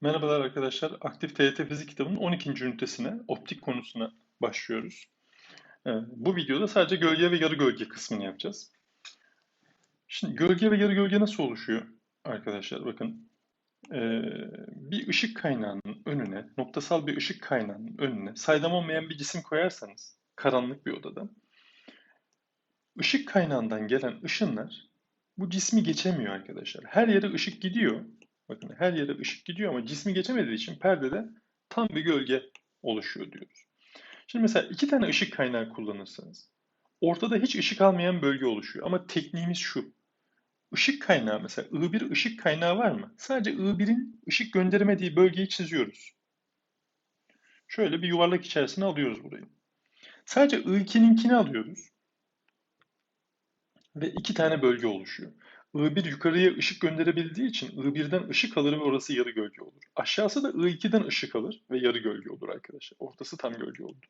Merhabalar arkadaşlar. Aktif TYT Fizik kitabının 12. ünitesine, optik konusuna başlıyoruz. Ee, Bu videoda sadece gölge ve yarı gölge kısmını yapacağız. Şimdi gölge ve yarı gölge nasıl oluşuyor arkadaşlar? Bakın. Ee, Bir ışık kaynağının önüne, noktasal bir ışık kaynağının önüne saydam olmayan bir cisim koyarsanız, karanlık bir odada, ışık kaynağından gelen ışınlar bu cismi geçemiyor arkadaşlar. Her yere ışık gidiyor Bakın her yere ışık gidiyor ama cismi geçemediği için perdede tam bir gölge oluşuyor diyoruz. Şimdi mesela iki tane ışık kaynağı kullanırsanız ortada hiç ışık almayan bölge oluşuyor. Ama tekniğimiz şu. Işık kaynağı mesela I1 ışık kaynağı var mı? Sadece I1'in ışık gönderemediği bölgeyi çiziyoruz. Şöyle bir yuvarlak içerisine alıyoruz burayı. Sadece I2'ninkini alıyoruz. Ve iki tane bölge oluşuyor. I1 yukarıya ışık gönderebildiği için I1'den ışık alır ve orası yarı gölge olur. Aşağısı da I2'den ışık alır ve yarı gölge olur arkadaşlar. Ortası tam gölge oldu.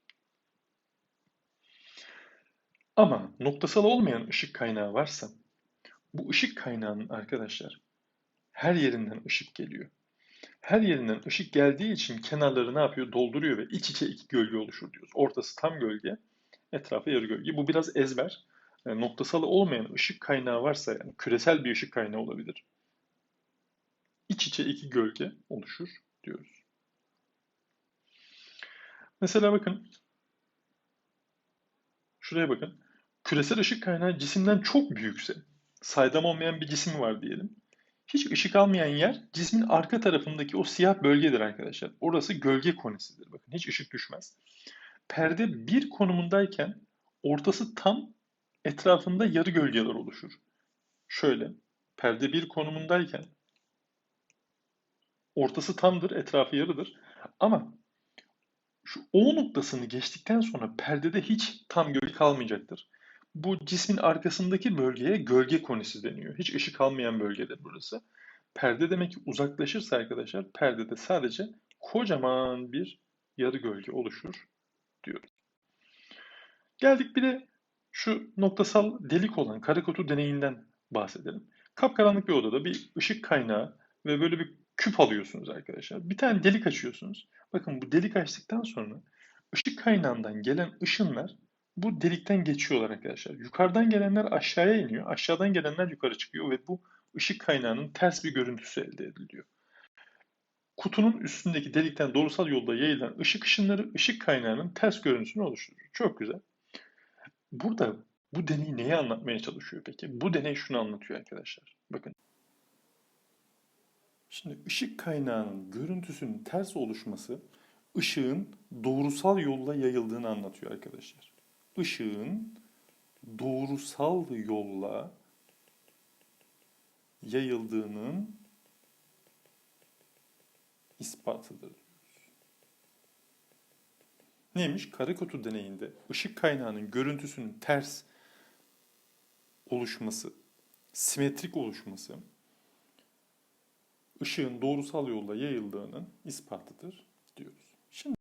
Ama noktasal olmayan ışık kaynağı varsa bu ışık kaynağının arkadaşlar her yerinden ışık geliyor. Her yerinden ışık geldiği için kenarları ne yapıyor? Dolduruyor ve iç içe iki gölge oluşur diyoruz. Ortası tam gölge, etrafı yarı gölge. Bu biraz ezber. Yani noktasal olmayan ışık kaynağı varsa yani küresel bir ışık kaynağı olabilir. İç içe iki gölge oluşur diyoruz. Mesela bakın. Şuraya bakın. Küresel ışık kaynağı cisimden çok büyükse, saydam olmayan bir cisim var diyelim. Hiç ışık almayan yer cismin arka tarafındaki o siyah bölgedir arkadaşlar. Orası gölge konisidir. Bakın hiç ışık düşmez. Perde bir konumundayken ortası tam etrafında yarı gölgeler oluşur. Şöyle, perde bir konumundayken ortası tamdır, etrafı yarıdır. Ama şu O noktasını geçtikten sonra perdede hiç tam gölge kalmayacaktır. Bu cismin arkasındaki bölgeye gölge konisi deniyor. Hiç ışık almayan bölgedir burası. Perde demek ki uzaklaşırsa arkadaşlar perdede sadece kocaman bir yarı gölge oluşur diyoruz. Geldik bir de şu noktasal delik olan kare kutu deneyinden bahsedelim. Kapkaranlık bir odada bir ışık kaynağı ve böyle bir küp alıyorsunuz arkadaşlar. Bir tane delik açıyorsunuz. Bakın bu delik açtıktan sonra ışık kaynağından gelen ışınlar bu delikten geçiyorlar arkadaşlar. Yukarıdan gelenler aşağıya iniyor. Aşağıdan gelenler yukarı çıkıyor ve bu ışık kaynağının ters bir görüntüsü elde ediliyor. Kutunun üstündeki delikten doğrusal yolda yayılan ışık ışınları ışık kaynağının ters görüntüsünü oluşturuyor. Çok güzel. Burada bu deney neyi anlatmaya çalışıyor peki? Bu deney şunu anlatıyor arkadaşlar. Bakın. Şimdi ışık kaynağının görüntüsünün ters oluşması ışığın doğrusal yolla yayıldığını anlatıyor arkadaşlar. Işığın doğrusal yolla yayıldığının ispatıdır. Neymiş? Kare kutu deneyinde ışık kaynağının görüntüsünün ters oluşması, simetrik oluşması ışığın doğrusal yolda yayıldığının ispatıdır diyoruz. Şimdi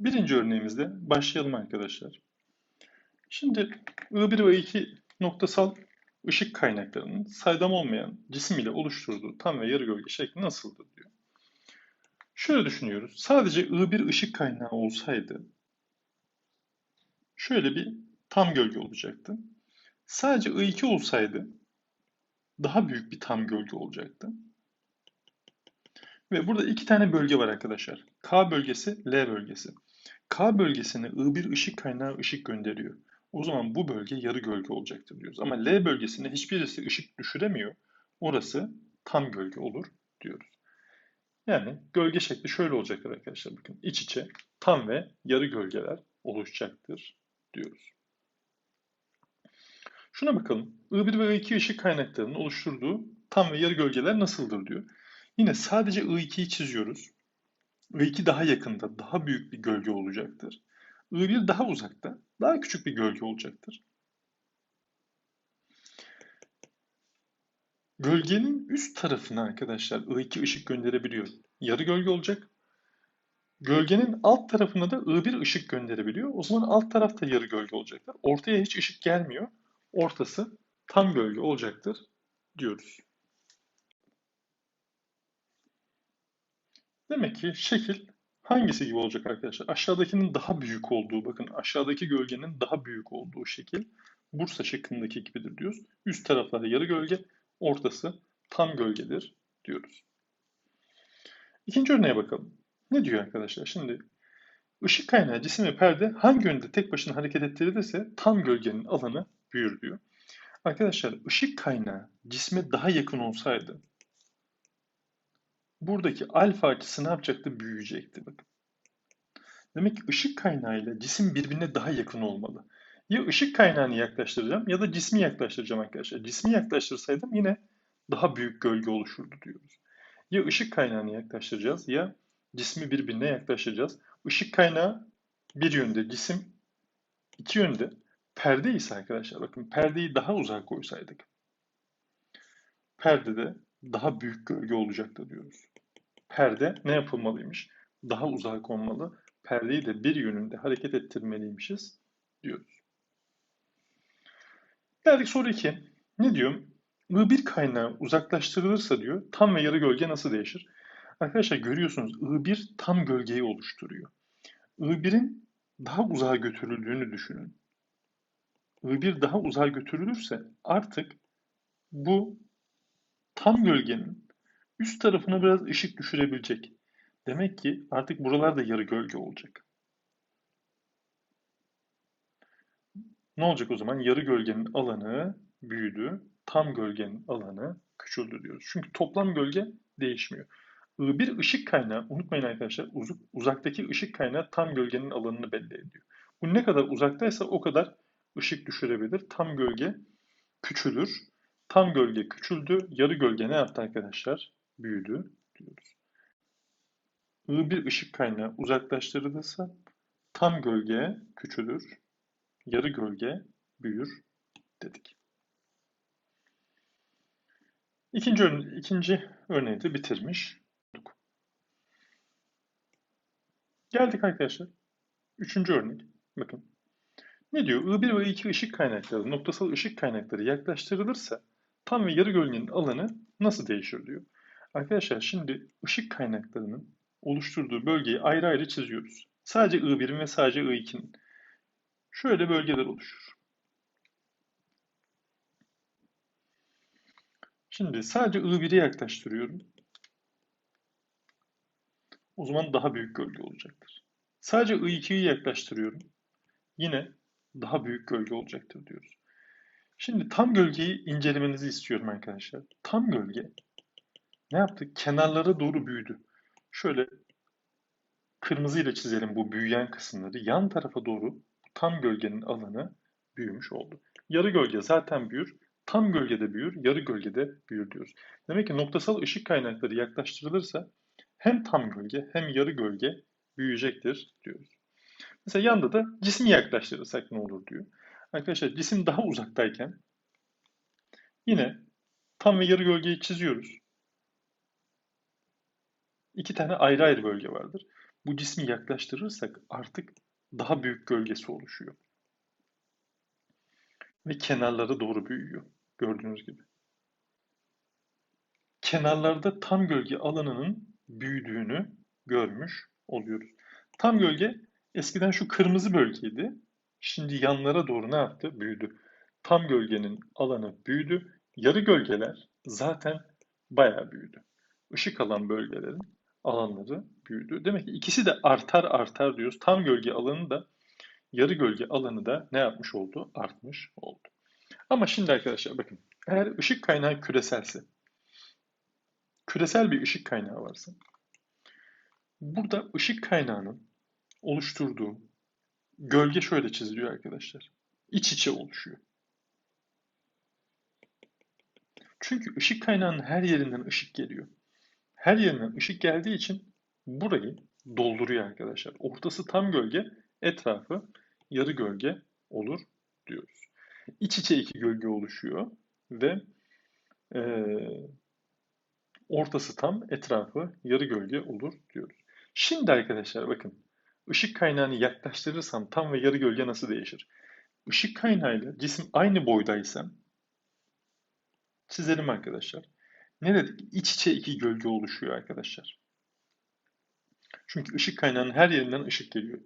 birinci örneğimizde başlayalım arkadaşlar. Şimdi I1 ve I2 noktasal ışık kaynaklarının saydam olmayan cisim ile oluşturduğu tam ve yarı gölge şekli nasıldır diyor. Şöyle düşünüyoruz. Sadece I1 ışık kaynağı olsaydı şöyle bir tam gölge olacaktı. Sadece I2 olsaydı daha büyük bir tam gölge olacaktı. Ve burada iki tane bölge var arkadaşlar. K bölgesi, L bölgesi. K bölgesine I1 ışık kaynağı ışık gönderiyor. O zaman bu bölge yarı gölge olacaktır diyoruz. Ama L bölgesine hiçbirisi ışık düşüremiyor. Orası tam gölge olur diyoruz. Yani gölge şekli şöyle olacaktır arkadaşlar. Bakın iç içe tam ve yarı gölgeler oluşacaktır diyoruz. Şuna bakalım. I1 ve I2 ışık kaynaklarının oluşturduğu tam ve yarı gölgeler nasıldır diyor. Yine sadece I2'yi çiziyoruz. I2 daha yakında, daha büyük bir gölge olacaktır. I1 daha uzakta, daha küçük bir gölge olacaktır. Gölgenin üst tarafına arkadaşlar I2 ışık gönderebiliyor. Yarı gölge olacak. Gölgenin alt tarafına da I1 ışık gönderebiliyor. O zaman alt tarafta yarı gölge olacaktır. Ortaya hiç ışık gelmiyor. Ortası tam gölge olacaktır diyoruz. Demek ki şekil hangisi gibi olacak arkadaşlar? Aşağıdakinin daha büyük olduğu, bakın aşağıdaki gölgenin daha büyük olduğu şekil Bursa şeklindeki gibidir diyoruz. Üst tarafları yarı gölge, ortası tam gölgedir diyoruz. İkinci örneğe bakalım. Ne diyor arkadaşlar? Şimdi ışık kaynağı cisim ve perde hangi yönde tek başına hareket ettirilirse tam gölgenin alanı büyür diyor. Arkadaşlar ışık kaynağı cisme daha yakın olsaydı buradaki alfa açısı ne yapacaktı? Büyüyecekti. Bakın. Demek ki ışık kaynağıyla cisim birbirine daha yakın olmalı. Ya ışık kaynağını yaklaştıracağım ya da cismi yaklaştıracağım arkadaşlar. Cismi yaklaştırsaydım yine daha büyük gölge oluşurdu diyoruz. Ya ışık kaynağını yaklaştıracağız ya cismi birbirine yaklaştıracağız. Işık kaynağı bir yönde, cisim iki yönde. Perde ise arkadaşlar bakın perdeyi daha uzak koysaydık. Perdede daha büyük gölge olacaktı diyoruz. Perde ne yapılmalıymış? Daha uzak olmalı. Perdeyi de bir yönünde hareket ettirmeliymişiz diyoruz. Geldik soru 2. Ne diyor? I1 kaynağı uzaklaştırılırsa diyor tam ve yarı gölge nasıl değişir? Arkadaşlar görüyorsunuz I1 tam gölgeyi oluşturuyor. I1'in daha uzağa götürüldüğünü düşünün. I1 daha uzağa götürülürse artık bu tam gölgenin üst tarafına biraz ışık düşürebilecek. Demek ki artık buralarda yarı gölge olacak. Ne olacak o zaman? Yarı gölgenin alanı büyüdü, tam gölgenin alanı küçüldü diyoruz. Çünkü toplam gölge değişmiyor. Bir ışık kaynağı, unutmayın arkadaşlar, uzaktaki ışık kaynağı tam gölgenin alanını belli ediyor. Bu ne kadar uzaktaysa o kadar ışık düşürebilir. Tam gölge küçülür. Tam gölge küçüldü. Yarı gölge ne yaptı arkadaşlar? Büyüdü diyoruz. I bir ışık kaynağı uzaklaştırılırsa tam gölge küçülür. Yarı gölge büyür dedik. İkinci, ikinci örneği de bitirmiş olduk. Geldik arkadaşlar. Üçüncü örnek. Bakın. Ne diyor? I1 ve I2 ışık kaynakları, noktasal ışık kaynakları yaklaştırılırsa tam ve yarı gölgenin alanı nasıl değişir diyor. Arkadaşlar şimdi ışık kaynaklarının oluşturduğu bölgeyi ayrı ayrı çiziyoruz. Sadece I1'in ve sadece I2'nin. Şöyle bölgeler oluşur. Şimdi sadece I1'i yaklaştırıyorum. O zaman daha büyük gölge olacaktır. Sadece I2'yi yaklaştırıyorum. Yine daha büyük gölge olacaktır diyoruz. Şimdi tam gölgeyi incelemenizi istiyorum arkadaşlar. Tam gölge ne yaptı? Kenarlara doğru büyüdü. Şöyle kırmızı ile çizelim bu büyüyen kısımları. Yan tarafa doğru tam gölgenin alanı büyümüş oldu. Yarı gölge zaten büyür. Tam gölgede büyür, yarı gölgede büyür diyoruz. Demek ki noktasal ışık kaynakları yaklaştırılırsa hem tam gölge hem yarı gölge büyüyecektir diyoruz. Mesela yanda da cismi yaklaştırırsak ne olur diyor. Arkadaşlar cisim daha uzaktayken yine tam ve yarı gölgeyi çiziyoruz. İki tane ayrı ayrı bölge vardır. Bu cismi yaklaştırırsak artık daha büyük gölgesi oluşuyor. Ve kenarlara doğru büyüyor. Gördüğünüz gibi. Kenarlarda tam gölge alanının büyüdüğünü görmüş oluyoruz. Tam gölge eskiden şu kırmızı bölgeydi. Şimdi yanlara doğru ne yaptı? Büyüdü. Tam gölgenin alanı büyüdü. Yarı gölgeler zaten bayağı büyüdü. Işık alan bölgelerin alanları büyüdü. Demek ki ikisi de artar artar diyoruz. Tam gölge alanı da yarı gölge alanı da ne yapmış oldu? Artmış oldu. Ama şimdi arkadaşlar bakın eğer ışık kaynağı küreselse küresel bir ışık kaynağı varsa burada ışık kaynağının oluşturduğu gölge şöyle çiziliyor arkadaşlar. İç içe oluşuyor. Çünkü ışık kaynağının her yerinden ışık geliyor. Her yerinden ışık geldiği için burayı dolduruyor arkadaşlar. Ortası tam gölge, etrafı yarı gölge olur diyoruz. İç içe iki gölge oluşuyor ve e, ortası tam, etrafı yarı gölge olur diyoruz. Şimdi arkadaşlar bakın ışık kaynağını yaklaştırırsam tam ve yarı gölge nasıl değişir? Işık kaynağıyla cisim aynı boydaysa çizelim arkadaşlar. Ne dedik? İç içe iki gölge oluşuyor arkadaşlar. Çünkü ışık kaynağının her yerinden ışık geliyor.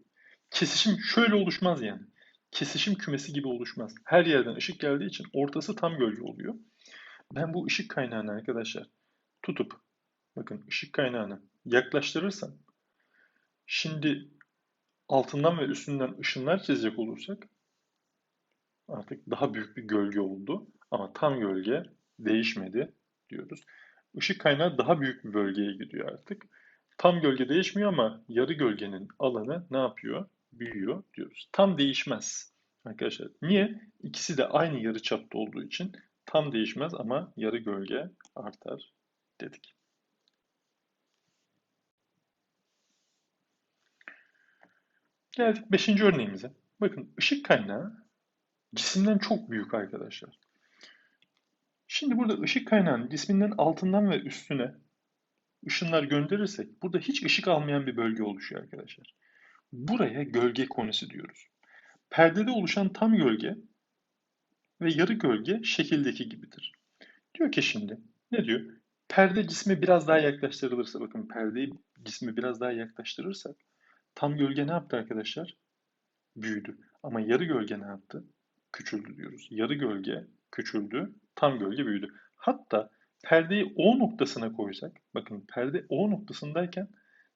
Kesişim şöyle oluşmaz yani. Kesişim kümesi gibi oluşmaz. Her yerden ışık geldiği için ortası tam gölge oluyor. Ben bu ışık kaynağını arkadaşlar tutup bakın ışık kaynağını yaklaştırırsam şimdi altından ve üstünden ışınlar çizecek olursak artık daha büyük bir gölge oldu. Ama tam gölge değişmedi diyoruz. Işık kaynağı daha büyük bir bölgeye gidiyor artık. Tam gölge değişmiyor ama yarı gölgenin alanı ne yapıyor? Büyüyor diyoruz. Tam değişmez arkadaşlar. Niye? İkisi de aynı yarı çapta olduğu için tam değişmez ama yarı gölge artar dedik. Geldik beşinci örneğimize. Bakın ışık kaynağı cisimden çok büyük arkadaşlar. Şimdi burada ışık kaynağının cisminden altından ve üstüne ışınlar gönderirsek burada hiç ışık almayan bir bölge oluşuyor arkadaşlar. Buraya gölge konisi diyoruz. Perdede oluşan tam gölge ve yarı gölge şekildeki gibidir. Diyor ki şimdi ne diyor? Perde cismi biraz daha yaklaştırılırsa bakın perdeyi cismi biraz daha yaklaştırırsak tam gölge ne yaptı arkadaşlar? Büyüdü. Ama yarı gölge ne yaptı? Küçüldü diyoruz. Yarı gölge küçüldü, tam gölge büyüdü. Hatta perdeyi O noktasına koysak, bakın perde O noktasındayken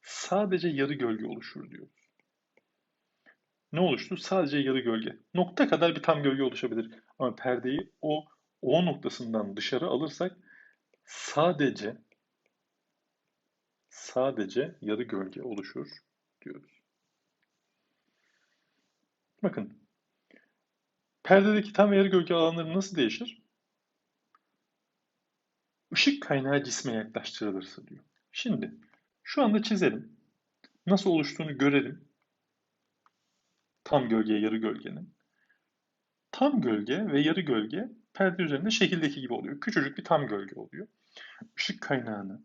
sadece yarı gölge oluşur diyoruz. Ne oluştu? Sadece yarı gölge. Nokta kadar bir tam gölge oluşabilir. Ama perdeyi o O noktasından dışarı alırsak sadece sadece yarı gölge oluşur diyoruz. Bakın Perdedeki tam ve yarı gölge alanları nasıl değişir? Işık kaynağı cisme yaklaştırılırsa diyor. Şimdi şu anda çizelim. Nasıl oluştuğunu görelim. Tam gölge, yarı gölgenin. Tam gölge ve yarı gölge perde üzerinde şekildeki gibi oluyor. Küçücük bir tam gölge oluyor. Işık kaynağını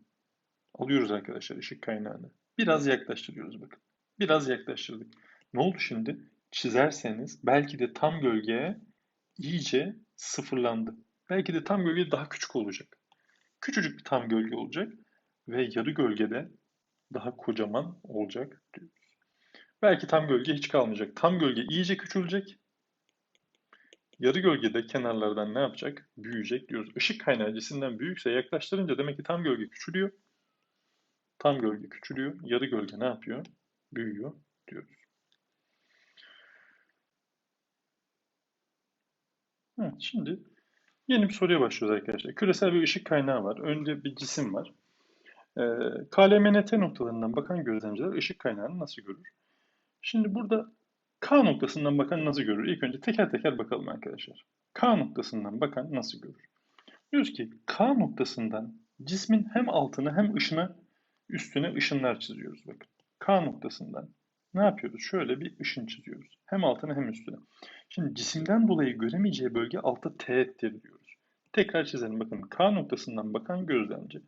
alıyoruz arkadaşlar ışık kaynağını. Biraz yaklaştırıyoruz bakın. Biraz yaklaştırdık. Ne oldu şimdi? çizerseniz belki de tam gölge iyice sıfırlandı. Belki de tam gölge daha küçük olacak. Küçücük bir tam gölge olacak ve yarı gölgede daha kocaman olacak diyoruz. Belki tam gölge hiç kalmayacak. Tam gölge iyice küçülecek. Yarı gölgede kenarlardan ne yapacak? Büyüyecek diyoruz. Işık kaynağı büyükse yaklaştırınca demek ki tam gölge küçülüyor. Tam gölge küçülüyor. Yarı gölge ne yapıyor? Büyüyor diyoruz. Evet, şimdi yeni bir soruya başlıyoruz arkadaşlar. Küresel bir ışık kaynağı var. Önce bir cisim var. Ee, KLMNT noktalarından bakan gözlemciler ışık kaynağını nasıl görür? Şimdi burada K noktasından bakan nasıl görür? İlk önce teker teker bakalım arkadaşlar. K noktasından bakan nasıl görür? Diyoruz ki K noktasından cismin hem altına hem ışına üstüne ışınlar çiziyoruz bakın. K noktasından ne yapıyoruz? Şöyle bir ışın çiziyoruz. Hem altına hem üstüne. Şimdi cisimden dolayı göremeyeceği bölge altta teğettir diyoruz. Tekrar çizelim. Bakın K noktasından bakan gözlemci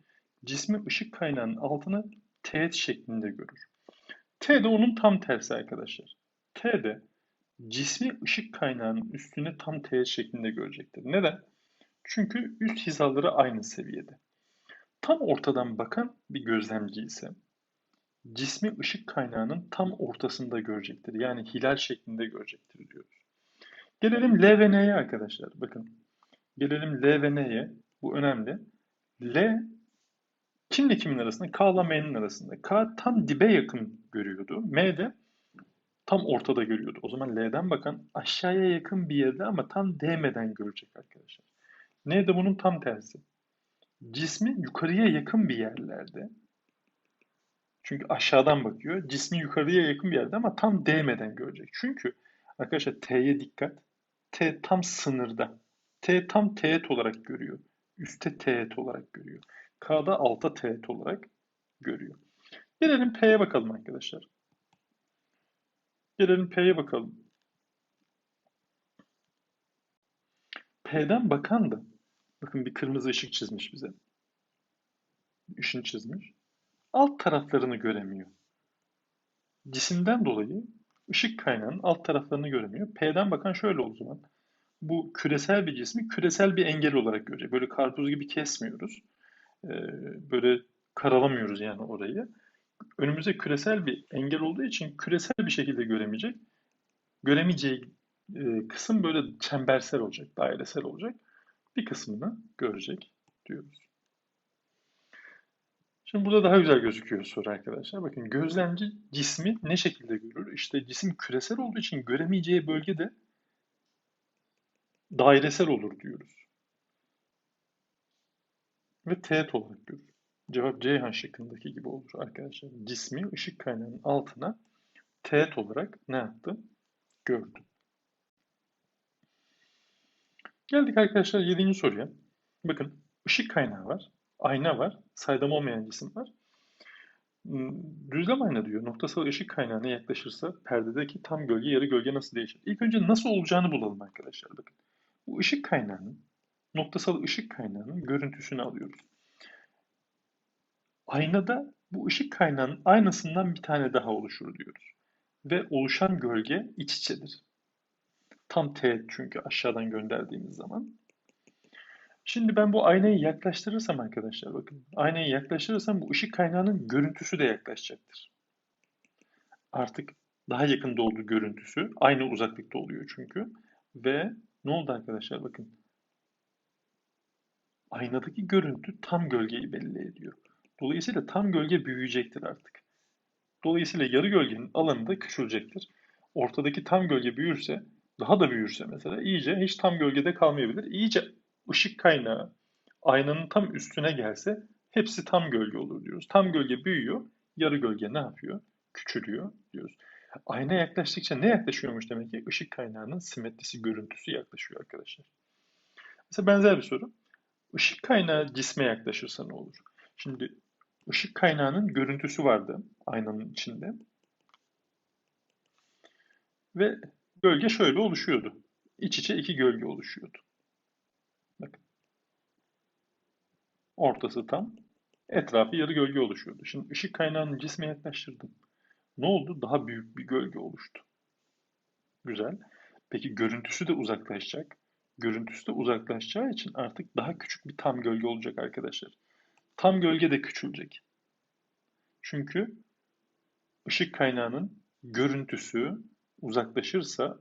cismi ışık kaynağının altını teğet şeklinde görür. T de onun tam tersi arkadaşlar. T de cismi ışık kaynağının üstüne tam teğet şeklinde görecektir. Neden? Çünkü üst hizaları aynı seviyede. Tam ortadan bakan bir gözlemci ise cismi ışık kaynağının tam ortasında görecektir. Yani hilal şeklinde görecektir diyoruz. Gelelim L ve N'ye arkadaşlar. Bakın. Gelelim L ve N'ye. Bu önemli. L kimle kimin arasında? K ile M'nin arasında. K tam dibe yakın görüyordu. M de tam ortada görüyordu. O zaman L'den bakan aşağıya yakın bir yerde ama tam değmeden görecek arkadaşlar. N de bunun tam tersi. Cismi yukarıya yakın bir yerlerde. Çünkü aşağıdan bakıyor. Cismi yukarıya yakın bir yerde ama tam değmeden görecek. Çünkü arkadaşlar T'ye dikkat. T tam sınırda. T tam teğet olarak görüyor. Üste teğet olarak görüyor. K'da alta teğet olarak görüyor. Gelelim P'ye bakalım arkadaşlar. Gelelim P'ye bakalım. P'den bakan da bakın bir kırmızı ışık çizmiş bize. Işın çizmiş. Alt taraflarını göremiyor. Cisimden dolayı ışık kaynağının alt taraflarını göremiyor. P'den bakan şöyle o zaman. Bu küresel bir cismi küresel bir engel olarak görecek. Böyle karpuz gibi kesmiyoruz. Ee, böyle karalamıyoruz yani orayı. önümüze küresel bir engel olduğu için küresel bir şekilde göremeyecek. Göremeyeceği e, kısım böyle çembersel olacak, dairesel olacak. Bir kısmını görecek diyoruz. Şimdi burada daha güzel gözüküyor soru arkadaşlar. Bakın gözlemci cismi ne şekilde görür? İşte cisim küresel olduğu için göremeyeceği bölgede dairesel olur diyoruz. Ve teğet olarak görür. Cevap Ceyhan şıkkındaki gibi olur arkadaşlar. Cismi ışık kaynağının altına teğet olarak ne yaptı? Gördü. Geldik arkadaşlar 7. soruya. Bakın ışık kaynağı var, ayna var, saydam olmayan cisim var. Hmm, düzlem ayna diyor. Noktasal ışık kaynağına yaklaşırsa perdedeki tam gölge yarı gölge nasıl değişir? İlk önce nasıl olacağını bulalım arkadaşlar. Bakın. Bu ışık kaynağının, noktasal ışık kaynağının görüntüsünü alıyoruz. Aynada bu ışık kaynağının aynasından bir tane daha oluşur diyoruz. Ve oluşan gölge iç içedir. Tam teğet çünkü aşağıdan gönderdiğimiz zaman. Şimdi ben bu aynayı yaklaştırırsam arkadaşlar bakın. Aynayı yaklaştırırsam bu ışık kaynağının görüntüsü de yaklaşacaktır. Artık daha yakında olduğu görüntüsü aynı uzaklıkta oluyor çünkü. Ve ne oldu arkadaşlar bakın. Aynadaki görüntü tam gölgeyi belli ediyor. Dolayısıyla tam gölge büyüyecektir artık. Dolayısıyla yarı gölgenin alanı da küçülecektir. Ortadaki tam gölge büyürse, daha da büyürse mesela iyice hiç tam gölgede kalmayabilir. İyice ışık kaynağı aynanın tam üstüne gelse hepsi tam gölge olur diyoruz. Tam gölge büyüyor, yarı gölge ne yapıyor? Küçülüyor diyoruz. Ayna yaklaştıkça ne yaklaşıyormuş demek ki? Işık kaynağının simetrisi, görüntüsü yaklaşıyor arkadaşlar. Mesela benzer bir soru. Işık kaynağı cisme yaklaşırsa ne olur? Şimdi ışık kaynağının görüntüsü vardı aynanın içinde. Ve gölge şöyle oluşuyordu. İç içe iki gölge oluşuyordu. Bakın. Ortası tam. Etrafı yarı gölge oluşuyordu. Şimdi ışık kaynağını cisme yaklaştırdım. Ne oldu? Daha büyük bir gölge oluştu. Güzel. Peki görüntüsü de uzaklaşacak. Görüntüsü de uzaklaşacağı için artık daha küçük bir tam gölge olacak arkadaşlar. Tam gölge de küçülecek. Çünkü ışık kaynağının görüntüsü uzaklaşırsa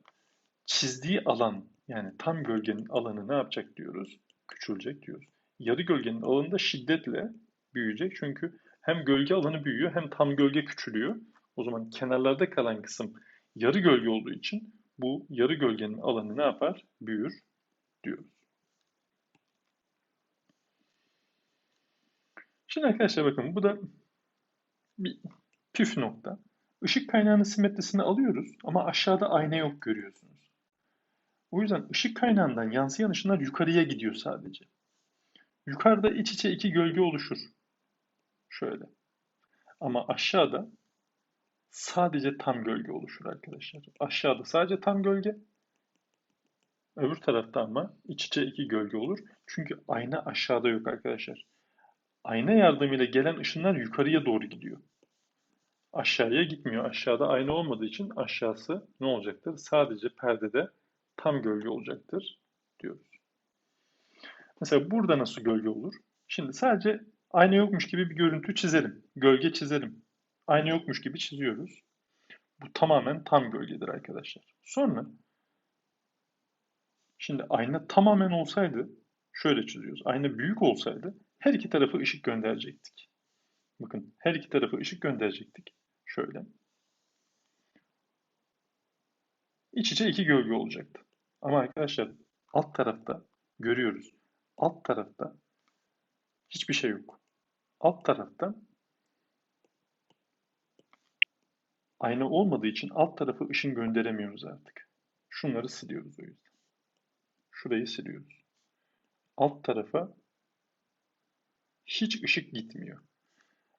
çizdiği alan yani tam gölgenin alanı ne yapacak diyoruz? Küçülecek diyoruz. Yarı gölgenin alanı da şiddetle büyüyecek. Çünkü hem gölge alanı büyüyor hem tam gölge küçülüyor. O zaman kenarlarda kalan kısım yarı gölge olduğu için bu yarı gölgenin alanı ne yapar? Büyür diyoruz. Şimdi arkadaşlar bakın bu da bir püf nokta. Işık kaynağının simetrisini alıyoruz ama aşağıda ayna yok görüyorsunuz. O yüzden ışık kaynağından yansıyan ışınlar yukarıya gidiyor sadece. Yukarıda iç içe iki gölge oluşur. Şöyle. Ama aşağıda sadece tam gölge oluşur arkadaşlar. Aşağıda sadece tam gölge. Öbür tarafta ama iç içe iki gölge olur. Çünkü ayna aşağıda yok arkadaşlar. Ayna yardımıyla gelen ışınlar yukarıya doğru gidiyor. Aşağıya gitmiyor. Aşağıda ayna olmadığı için aşağısı ne olacaktır? Sadece perdede tam gölge olacaktır diyoruz. Mesela burada nasıl gölge olur? Şimdi sadece ayna yokmuş gibi bir görüntü çizelim. Gölge çizelim. Ayna yokmuş gibi çiziyoruz. Bu tamamen tam gölgedir arkadaşlar. Sonra şimdi ayna tamamen olsaydı şöyle çiziyoruz. Ayna büyük olsaydı her iki tarafı ışık gönderecektik. Bakın her iki tarafı ışık gönderecektik. Şöyle. İç içe iki gölge olacaktı. Ama arkadaşlar alt tarafta görüyoruz. Alt tarafta hiçbir şey yok. Alt tarafta ayna olmadığı için alt tarafı ışın gönderemiyoruz artık. Şunları siliyoruz o yüzden. Şurayı siliyoruz. Alt tarafa hiç ışık gitmiyor.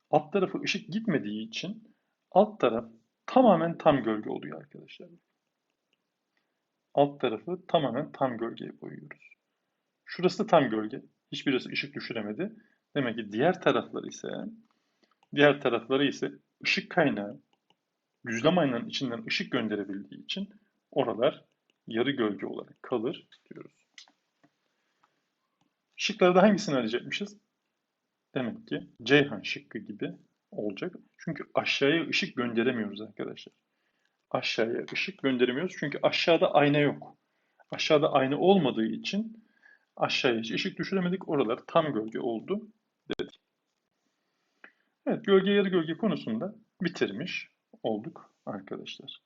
Alt tarafı ışık gitmediği için alt taraf tamamen tam gölge oluyor arkadaşlar. Alt tarafı tamamen tam gölgeye boyuyoruz. Şurası tam gölge. Hiçbirisi ışık düşüremedi. Demek ki diğer tarafları ise diğer tarafları ise ışık kaynağı düzlem aynanın içinden ışık gönderebildiği için oralar yarı gölge olarak kalır diyoruz. Şıklarda hangisini arayacakmışız? Demek ki Ceyhan şıkkı gibi olacak. Çünkü aşağıya ışık gönderemiyoruz arkadaşlar. Aşağıya ışık gönderemiyoruz çünkü aşağıda ayna yok. Aşağıda ayna olmadığı için aşağıya hiç ışık düşüremedik. Oralar tam gölge oldu dedik. Evet, gölge yarı gölge konusunda bitirmiş olduk arkadaşlar.